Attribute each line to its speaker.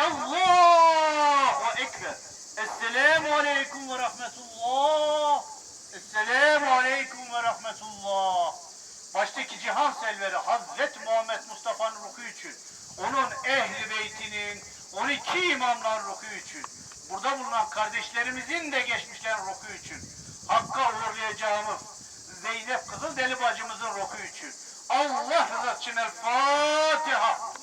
Speaker 1: Allahu Ekber. Esselamu Aleyküm ve Rahmetullah. Esselamu Aleyküm ve Rahmetullah. Baştaki cihan selveri Hazreti Muhammed Mustafa'nın ruhu için, onun ehli beytinin, 12 imamların ruhu için, burada bulunan kardeşlerimizin de geçmişlerin ruhu için, Hakk'a uğurlayacağımız Zeynep Kızıl Deli bacımızın ruhu için. Allah rızası için El Fatiha.